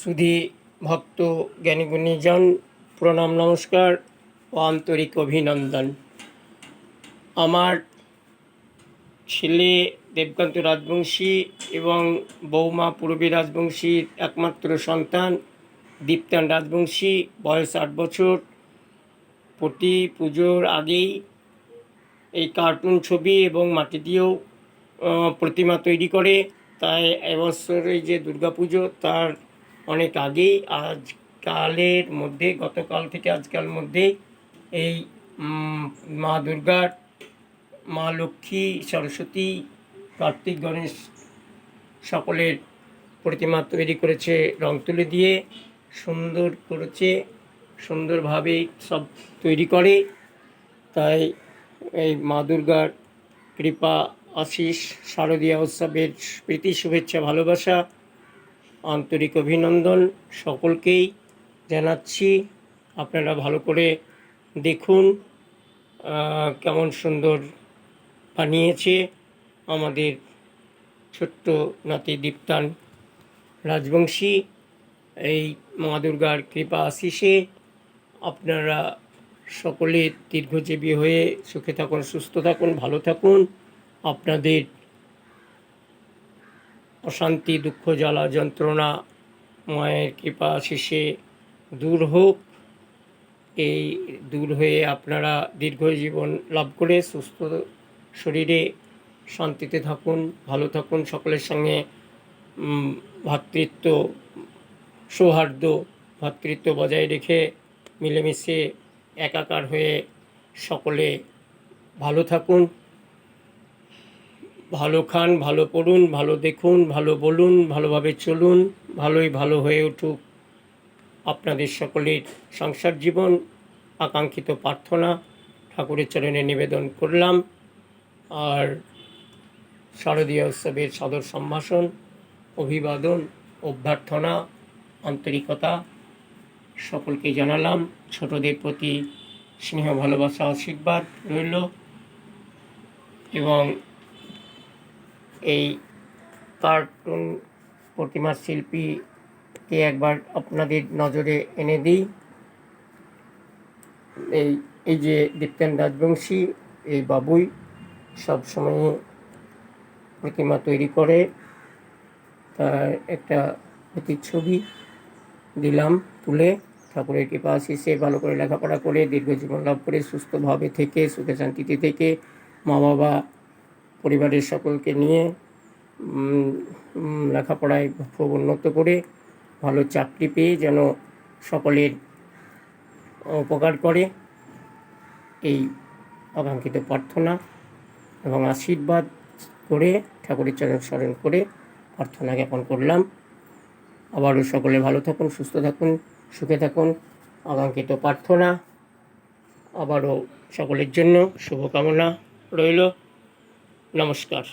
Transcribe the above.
সুধী ভক্ত জ্ঞানীগুণীজন প্রণাম নমস্কার ও আন্তরিক অভিনন্দন। আমার ছেলে দেবকান্ত রাজবংশী এবং বৌমা পূর্বী রাজবংশীর একমাত্র সন্তান দীপ্তান রাজবংশী, বয়স আট বছর। প্রতি পুজোর আগেই এই কার্টুন ছবি এবং মাটি দিয়েও প্রতিমা তৈরি করে। তাই এবছর এই যে দুর্গাপুজো, তার অনেক আগেই, আজকালের মধ্যে, গতকাল থেকে আজকাল মধ্যে এই মা দুর্গার, মা লক্ষ্মী, সরস্বতী, কার্তিক গণেশ সকলের প্রতিমা তৈরি করেছে, রং তুলি দিয়ে সুন্দর করেছে, সুন্দরভাবে সব তৈরি করে। তাই এই মা দুর্গার কৃপা আশিস শারদীয়া উৎসবের প্রীতি, শুভেচ্ছা, ভালোবাসা আন্তরিক অভিনন্দন সকলকেই জানাচ্ছি। আপনারা ভালো করে দেখুন কেমন সুন্দর বানিয়েছে আমাদের ছোট্ট নাতি দীপ্তান রাজবংশী। এই মা দুর্গার কৃপা আশিসে আপনারা সকলে দীর্ঘজীবী হয়ে সুখে থাকুন, সুস্থ থাকুন, ভালো থাকুন। আপনাদের অশান্তি, দুঃখ, জ্বালা, যন্ত্রণা, মায়ের কৃপা আশিসে দূর হোক। এই দূর হয়ে আপনারা দীর্ঘ জীবন লাভ করে সুস্থ শরীরে শান্তিতে থাকুন, ভালো থাকুন। সকলের সঙ্গে ভাতৃত্ব, সৌহার্দ্য, ভাতৃত্ব বজায় রেখে মিলেমিশে একাকার হয়ে সকলে ভালো থাকুন। ভালো খান, ভালো পড়ুন, ভালো দেখুন, ভালো বলুন, ভালোভাবে চলুন, ভালোই ভালো হয়ে উঠুক। আপনাদের সকলের সংসার জীবন, আকাঙ্ক্ষিত প্রার্থনা, ঠাকুরের চরণে নিবেদন করলাম। আর শারদীয় উৎসবের সদর সম্ভাষণ, অভিবাদন, অভ্যর্থনা, আন্তরিকতা সকলকে জানালাম। ছোটদের প্রতি স্নেহ, ভালোবাসা, আশীর্বাদ রইল এবং এই কার্টুন প্রতিমা শিল্পীকে একবার আপনাদের নজরে এনে দিই। এই এই যে দীপ্তেন রাজবংশী, এই বাবুই সবসময় প্রতিমা তৈরি করে। তার একটা প্রতিচ্ছবি দিলাম তুলে। ঠাকুরের কৃপা আশিসে ভালো করে লেখাপড়া করে, দীর্ঘ জীবন লাভ করে, সুস্থভাবে থেকে, সুখে শান্তিতে থেকে মা বাবা পরিবারের সকলকে নিয়ে লেখাপড়ায় খুব উন্নত করে ভালো চাকরি পেয়ে যেন সকলের উপকার করে। এই আকাঙ্ক্ষিত প্রার্থনা এবং আশীর্বাদ করে, ঠাকুরের চরণ স্মরণ করে প্রার্থনা জ্ঞাপন করলাম। আবারও সকলে ভালো থাকুন, সুস্থ থাকুন, সুখে থাকুন। আকাঙ্ক্ষিত প্রার্থনা আবারও সকলের জন্য শুভকামনা রইল। নমস্কার।